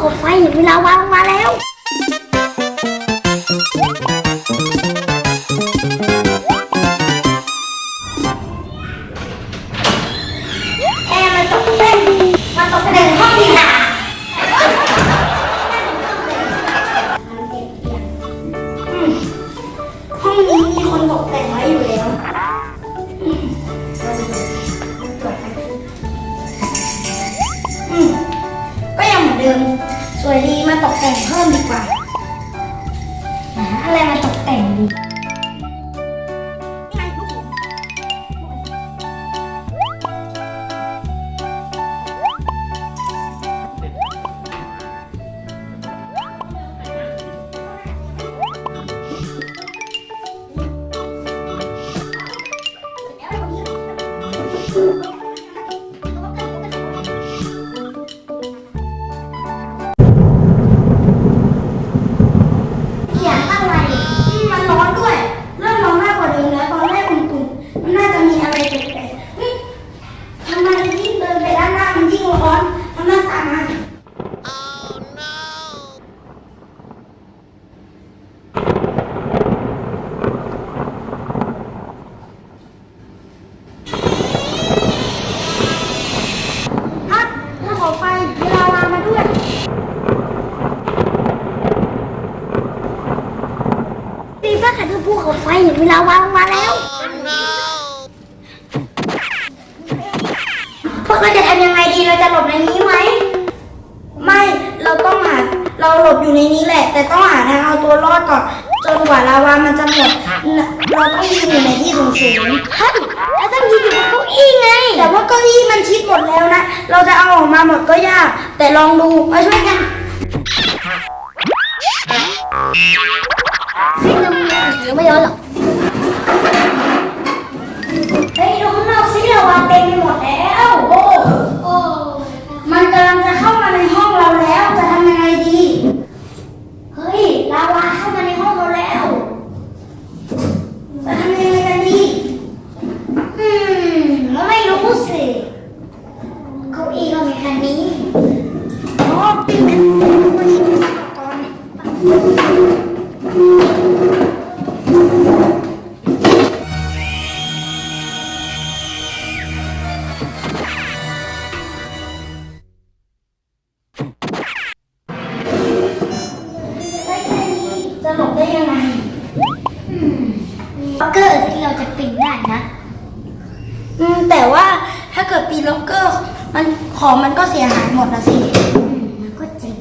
เขาไฟเห็นเวลาวางมาแล้วแอร์มันตกเต้นมันตกเต้นห้องดีหนาอืมห้องนี้มีคนตกแต่ง สวยดีมาตกแต่งเพิ่มดีกว่าหาอะไรมาตกแต่งดี ขันภูเขาไฟเห็นเวลาวางมาแล้วพวกเราจะทำยังไงดีเราจะหลบในนี้ไหมไม่เราต้องหาเราหลบอยู่ในนี้แหละ แต่ต้องหาทางเอาตัวรอดก่อนจนกว่าลาวามันจะหมดเราต้องยืนอยู่ในที่สูงสูงๆเฮ้ยเราต้องยืนอยู่บนเก้าอี้ไง แต่ว่าเก้าอี้มันชิดหมดแล้วนะ เราจะเอาออกมาหมดก็ยาก แต่ลองดูมาช่วยกัน มีหรื ล็อกเกอร์ที่เราจะปีนได้นะ อืม แต่ว่าถ้าเกิดปีนล็อกเกอร์ มันของมันก็เสียหายหมดนะสิ มันก็จริง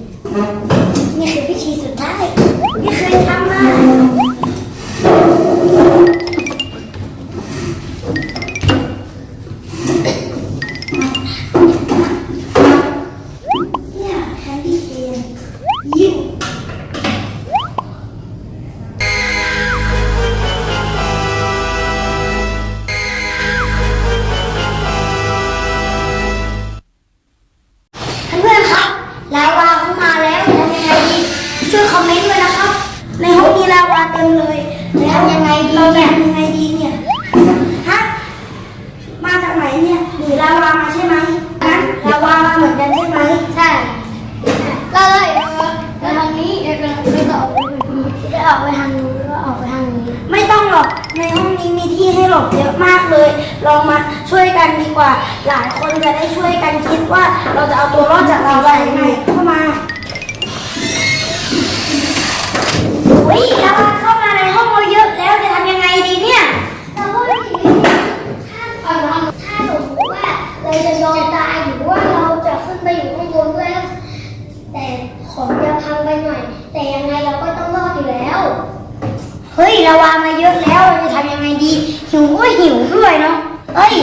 ช่วยคอมเมนต์ด้วยนะครับ ในห้องมีลาวาเต็มเลยจะทำยังไงดีเราจะทำยังไงดีเนี่ยฮะมาจากไหนเนี่ยหนีลาวามาใช่ไหมงั้นลาวามาเหมือนกันใช่ไหมใช่ก็เลยเออจะทางนี้เออก็ก็ออกไปจะออกไปทางนู้นก็ออกไปทางนี้ไม่ต้องหรอกในห้องนี้มีที่ให้หลบเยอะมากเลยลองมาช่วยกันดีกว่า หลายคนจะได้ช่วยกันคิดว่าเราจะเอาตัวรอดจากลาวายังไงเข้ามาอุ้ยลาวาเข้ามาในห้องเราเยอะแล้วจะทำยังไงดีเนี่ย เราก็ไม่คิดถ้าเออถ้าสมมติว่าเราจะยอมตายหรือว่าเราจะขึ้นไปอยู่ข้างบนด้วยแล้วแต่ของจะพังไปหน่อย แต่ยังไงเราก็ต้องรอดอยู่แล้ว เฮ้ยลาวามาเยอะแล้วเราจะทำยังไงดี หิวก็หิวด้วยเนาะ เฮ้ย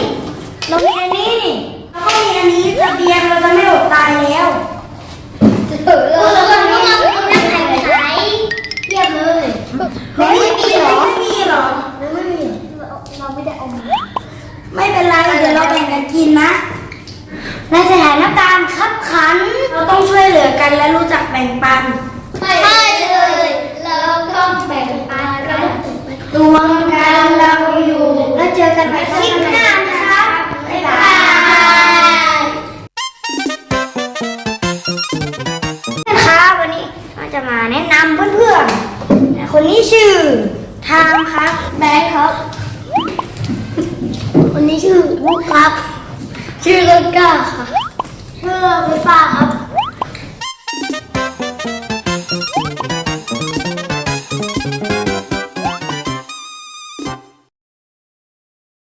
เรามีอันนี้นี่เราก็มีอันนี้เสบียงเราจะไม่อดตายแล้วเออเราต้องเอาน้ำแข็งใสเทียบเลยเฮ้ยไม่มีเหรอ ไม่มีเหรอแล้วไม่มี เราไม่ได้เอามาไม่เป็นไรเดี๋ยวเราแบ่งกันกินนะ ในสถานการณ์ขับขัน เราต้องช่วยเหลือกันและรู้จักแบ่งปันใช่เลย เราต้องแบ่งปันกันรวมกันเราอยู่แล้วเจอ กันใหม่คลิปหน้านะครับบ๊ายบายจะมาแนะนำเพื่อนๆ คนนี้ชื่อทามครับแบงค์ครับ คนนี้ชื่อลูกครับ ชื่อต้นกล้าค่ะชื่อพี่ฟ้าครับ